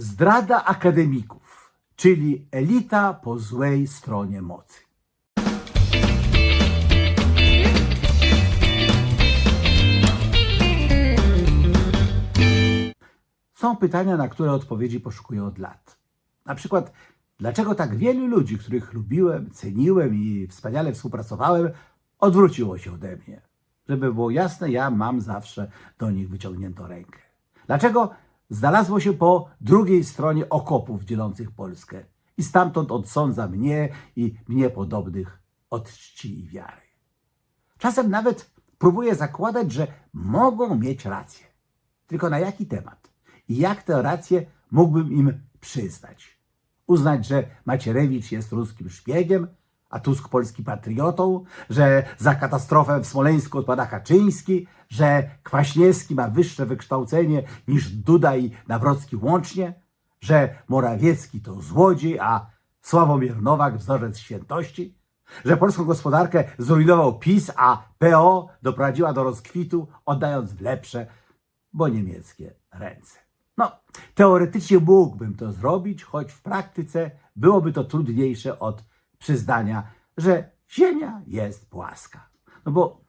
Zdrada akademików, czyli elita po złej stronie mocy. Są pytania, na które odpowiedzi poszukuję od lat. Na przykład, dlaczego tak wielu ludzi, których lubiłem, ceniłem i wspaniale współpracowałem, odwróciło się ode mnie? Żeby było jasne, ja mam zawsze do nich wyciągniętą rękę. Dlaczego znalazło się po drugiej stronie okopów dzielących Polskę i stamtąd odsądza mnie i mnie podobnych od czci i wiary? Czasem nawet próbuję zakładać, że mogą mieć rację. Tylko na jaki temat? I jak tę rację mógłbym im przyznać? Uznać, że Macierewicz jest ruskim szpiegiem, a Tusk polski patriotą, że za katastrofę w Smoleńsku odpada Kaczyński, że Kwaśniewski ma wyższe wykształcenie niż Duda i Nawrocki łącznie, że Morawiecki to złodziej, a Sławomir Nowak wzorzec świętości, że polską gospodarkę zrujnował PiS, a PO doprowadziła do rozkwitu, oddając w lepsze, bo niemieckie ręce. No, teoretycznie mógłbym to zrobić, choć w praktyce byłoby to trudniejsze od przyznania, że Ziemia jest płaska. No bo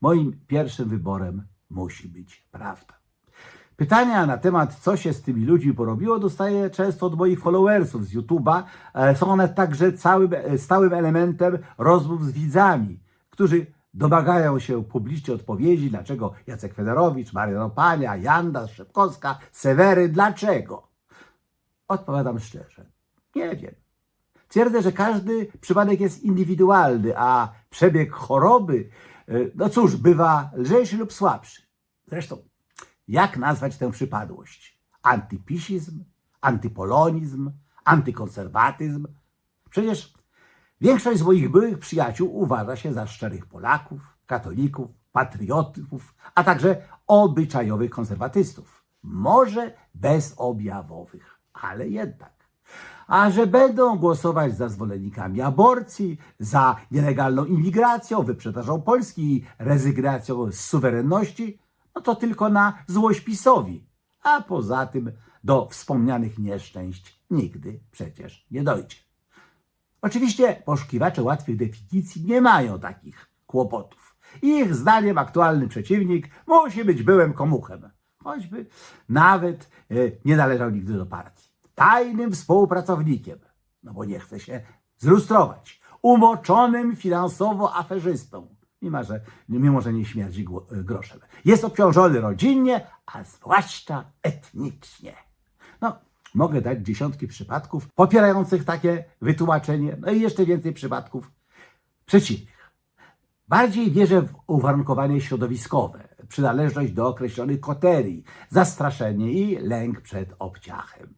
moim pierwszym wyborem musi być prawda. Pytania na temat, co się z tymi ludźmi porobiło, dostaję często od moich followersów z YouTube'a. E, Są one także całym, e, stałym elementem rozmów z widzami, którzy domagają się publicznie odpowiedzi, dlaczego Jacek Federowicz, Marian Opania, Janda, Szepkowska, Sewery, dlaczego? Odpowiadam szczerze, nie wiem. Twierdzę, że każdy przypadek jest indywidualny, a przebieg choroby, y, no cóż, bywa lżejszy lub słabszy. Zresztą, jak nazwać tę przypadłość? Antypisizm, antypolonizm, antykonserwatyzm? Przecież większość z moich byłych przyjaciół uważa się za szczerych Polaków, katolików, patriotów, a także obyczajowych konserwatystów. Może bezobjawowych, ale jednak a że będą głosować za zwolennikami aborcji, za nielegalną imigracją, wyprzedażą Polski i rezygnacją z suwerenności, no to tylko na złość PiSowi. A poza tym do wspomnianych nieszczęść nigdy przecież nie dojdzie. Oczywiście poszukiwacze łatwych definicji nie mają takich kłopotów. Ich zdaniem aktualny przeciwnik musi być byłym komuchem, choćby nawet e, nie należał nigdy do partii. Tajnym współpracownikiem, no bo nie chce się zlustrować, umoczonym finansowo aferzystą, mimo że, mimo, że nie śmierdzi groszem. Jest obciążony rodzinnie, a zwłaszcza etnicznie. No, mogę dać dziesiątki przypadków popierających takie wytłumaczenie, no i jeszcze więcej przypadków przeciwnych. Bardziej wierzę w uwarunkowanie środowiskowe, przynależność do określonych koterii, zastraszenie i lęk przed obciachem.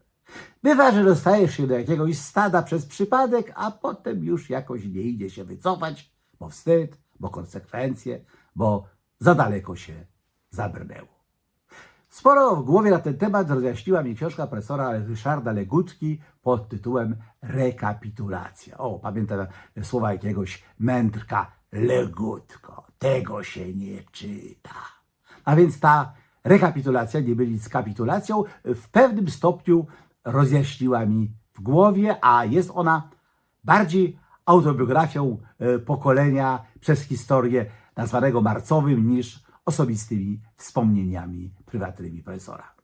Bywa, że dostajesz się do jakiegoś stada przez przypadek, a potem już jakoś nie idzie się wycofać, bo wstyd, bo konsekwencje, bo za daleko się zabrnęło. Sporo w głowie na ten temat rozjaśniła mi książka profesora Ryszarda Legutki pod tytułem Rekapitulacja. O, pamiętam słowa jakiegoś mędrka Legutko. Tego się nie czyta. A więc ta rekapitulacja, nie byli z kapitulacją, w pewnym stopniu rozjaśniła mi w głowie, a jest ona bardziej autobiografią e, pokolenia przez historię nazwanego marcowym niż osobistymi wspomnieniami prywatnymi profesora.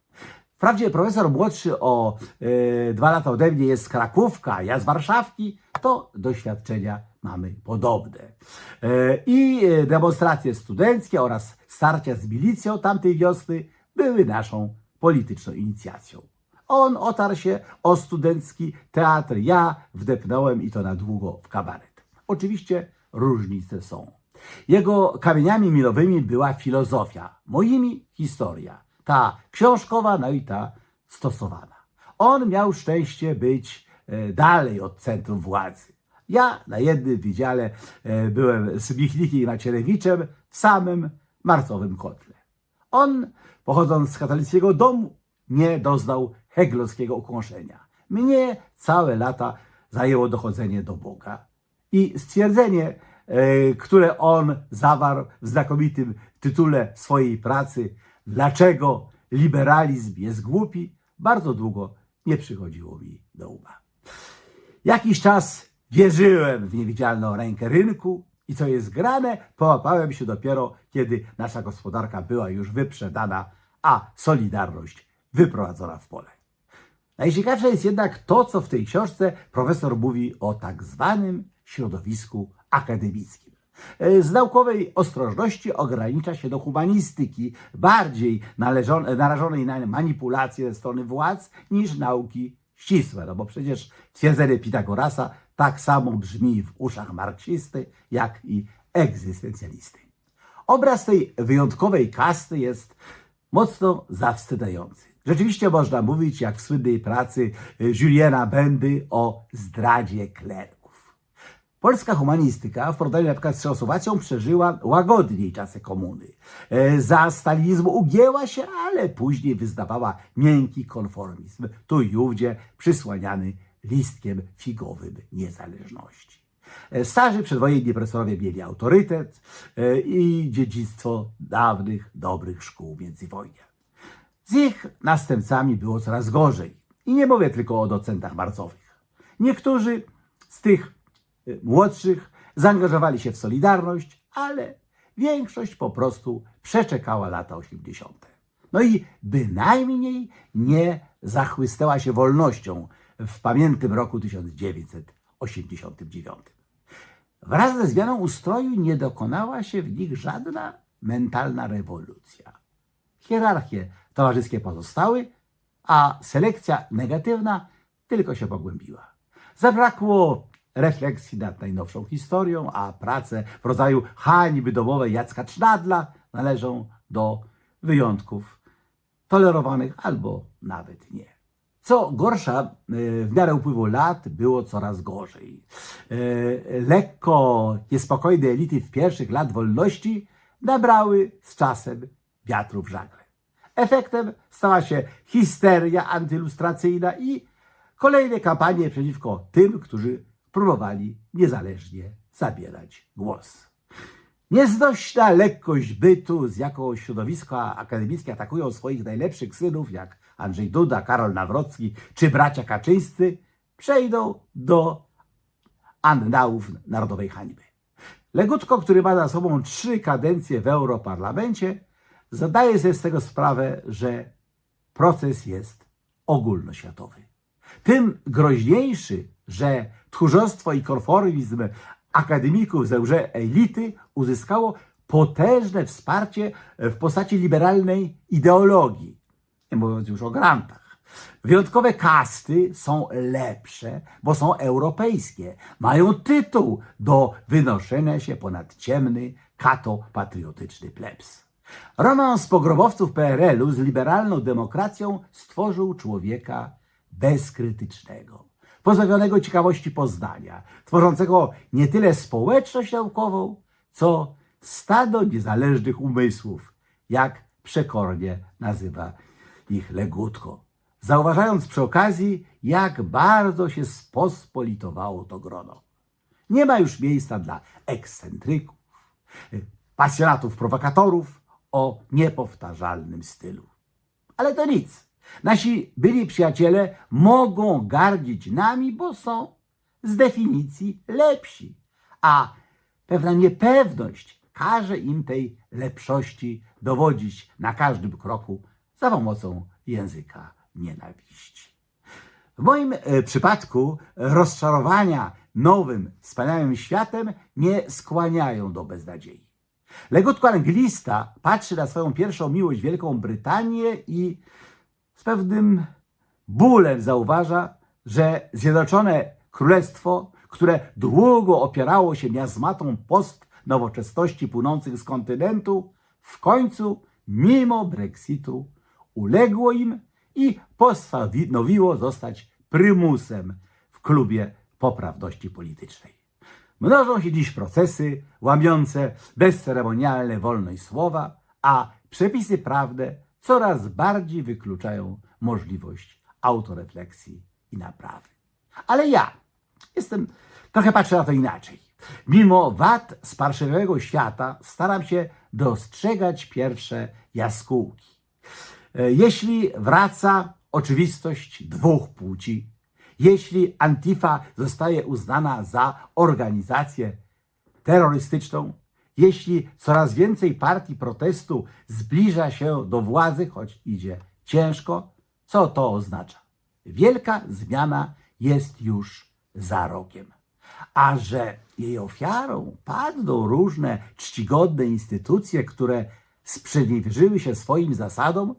Wprawdzie profesor młodszy o e, dwa lata ode mnie jest z Krakówka, ja z Warszawki, to doświadczenia mamy podobne. E, I demonstracje studenckie oraz starcia z milicją tamtej wiosny były naszą polityczną inicjacją. On otarł się o studencki teatr, ja wdepnąłem i to na długo w kabaret. Oczywiście różnice są. Jego kamieniami milowymi była filozofia, moimi historia. Ta książkowa, no i ta stosowana. On miał szczęście być e, dalej od centrum władzy. Ja na jednym wydziale e, byłem z Michnikiem i Macierewiczem w samym marcowym kotle. On, pochodząc z katolickiego domu, nie doznał heglowskiego ukąszenia. Mnie całe lata zajęło dochodzenie do Boga. I stwierdzenie, e, które on zawarł w znakomitym tytule swojej pracy, dlaczego liberalizm jest głupi, bardzo długo nie przychodziło mi do ucha. Jakiś czas wierzyłem w niewidzialną rękę rynku i co jest grane, połapałem się dopiero, kiedy nasza gospodarka była już wyprzedana, a Solidarność wyprowadzona w pole. Najciekawsze jest jednak to, co w tej książce profesor mówi o tak zwanym środowisku akademickim. E, Z naukowej ostrożności ogranicza się do humanistyki, bardziej narażonej na manipulacje ze strony władz niż nauki ścisłe. No bo przecież twierdzenie Pitagorasa tak samo brzmi w uszach marksisty, jak i egzystencjalisty. Obraz tej wyjątkowej kasty jest mocno zawstydzający. Rzeczywiście można mówić, jak w słynnej pracy y, Juliana Bendy o zdradzie klerków. Polska humanistyka w porównaniu na przykład z Czechosłowacją przeżyła łagodniej czasy komuny. E, Za stalinizmu ugięła się, ale później wyznawała miękki konformizm, tu i ówdzie przysłaniany listkiem figowym niezależności. E, Starzy przedwojenni profesorowie mieli autorytet e, i dziedzictwo dawnych, dobrych szkół międzywojnia. Z ich następcami było coraz gorzej. I nie mówię tylko o docentach marcowych. Niektórzy z tych y, młodszych zaangażowali się w Solidarność, ale większość po prostu przeczekała lata 80. No i bynajmniej nie zachłystała się wolnością w pamiętnym roku 1989. Wraz ze zmianą ustroju nie dokonała się w nich żadna mentalna rewolucja. Hierarchie towarzyskie pozostały, a selekcja negatywna tylko się pogłębiła. Zabrakło refleksji nad najnowszą historią, a prace w rodzaju hańby domowej Jacka Cznadla należą do wyjątków tolerowanych albo nawet nie. Co gorsza, y, w miarę upływu lat było coraz gorzej. Y, Lekko niespokojne elity w pierwszych lat wolności nabrały z czasem wiatru w żagle. Efektem stała się histeria antylustracyjna i kolejne kampanie przeciwko tym, którzy próbowali niezależnie zabierać głos. Nieznośna lekkość bytu, z jaką środowiska akademickie atakują swoich najlepszych synów, jak Andrzej Duda, Karol Nawrocki czy bracia Kaczyńscy, przejdą do annałów narodowej hańby. Legutko, który ma za sobą trzy kadencje w Europarlamencie, zadaje sobie z tego sprawę, że proces jest ogólnoświatowy. Tym groźniejszy, że tchórzostwo i konformizm akademików ze łże elity uzyskało potężne wsparcie w postaci liberalnej ideologii, nie mówiąc już o grantach. Wyjątkowe kasty są lepsze, bo są europejskie. Mają tytuł do wynoszenia się ponad ciemny, kato-patriotyczny plebs. Romans pogrobowców PRL-u z liberalną demokracją stworzył człowieka bezkrytycznego, pozbawionego ciekawości poznania, tworzącego nie tyle społeczność naukową, co stado niezależnych umysłów, jak przekornie nazywa ich Legutko, zauważając przy okazji, jak bardzo się spospolitowało to grono. Nie ma już miejsca dla ekscentryków, pasjonatów prowokatorów o niepowtarzalnym stylu. Ale to nic. Nasi byli przyjaciele mogą gardzić nami, bo są z definicji lepsi. A pewna niepewność każe im tej lepszości dowodzić na każdym kroku za pomocą języka nienawiści. W moim e, przypadku rozczarowania nowym, wspaniałym światem nie skłaniają do beznadziei. Legutko anglista patrzy na swoją pierwszą miłość Wielką Brytanię i z pewnym bólem zauważa, że Zjednoczone Królestwo, które długo opierało się miazmatą post-nowoczesności płynących z kontynentu, w końcu, mimo Brexitu, uległo im i postanowiło zostać prymusem w klubie poprawności politycznej. Mnożą się dziś procesy łamiące bezceremonialne wolność słowa, a przepisy prawne coraz bardziej wykluczają możliwość autorefleksji i naprawy. Ale ja jestem, trochę patrzę na to inaczej. Mimo wad sparszywiałego świata staram się dostrzegać pierwsze jaskółki. E, Jeśli wraca oczywistość dwóch płci, jeśli Antifa zostaje uznana za organizację terrorystyczną, jeśli coraz więcej partii protestu zbliża się do władzy, choć idzie ciężko, co to oznacza? Wielka zmiana jest już za rogiem. A że jej ofiarą padną różne czcigodne instytucje, które sprzeniewierzyły się swoim zasadom,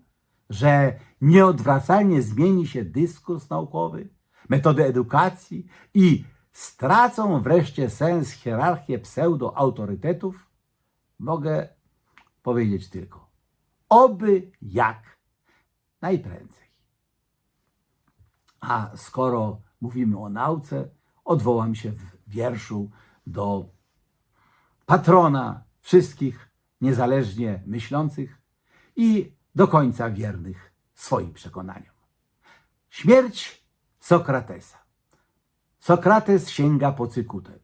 że nieodwracalnie zmieni się dyskurs naukowy, metody edukacji i stracą wreszcie sens hierarchię pseudoautorytetów, mogę powiedzieć tylko oby jak najprędzej. A skoro mówimy o nauce, odwołam się w wierszu do patrona wszystkich niezależnie myślących i do końca wiernych swoim przekonaniom. Śmierć Sokratesa. Sokrates sięga po cykutę.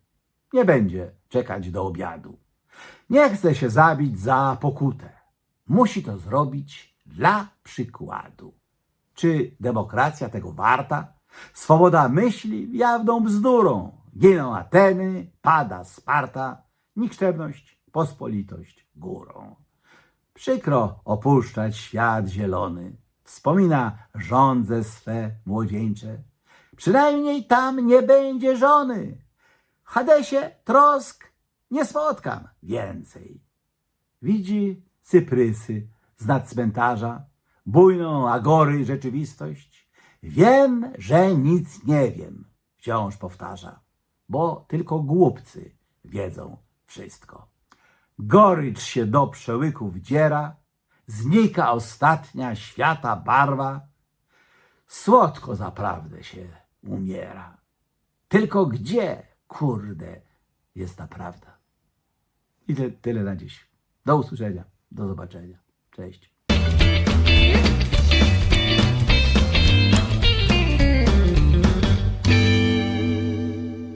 Nie będzie czekać do obiadu. Nie chce się zabić za pokutę. Musi to zrobić dla przykładu. Czy demokracja tego warta? Swoboda myśli jawną bzdurą. Giną Ateny, pada Sparta, nikczemność, pospolitość górą. Przykro opuszczać świat zielony. Wspomina żądze swe młodzieńcze. Przynajmniej tam nie będzie żony. Hadesie trosk nie spotkam więcej. Widzi cyprysy z nad cmentarza, bujną agory rzeczywistość. Wiem, że nic nie wiem, wciąż powtarza, bo tylko głupcy wiedzą wszystko. Gorycz się do przełyków dziera, znika ostatnia świata barwa, słodko zaprawdę się umiera. Tylko gdzie, kurde, jest ta prawda? I ty- tyle na dziś. Do usłyszenia, do zobaczenia. Cześć.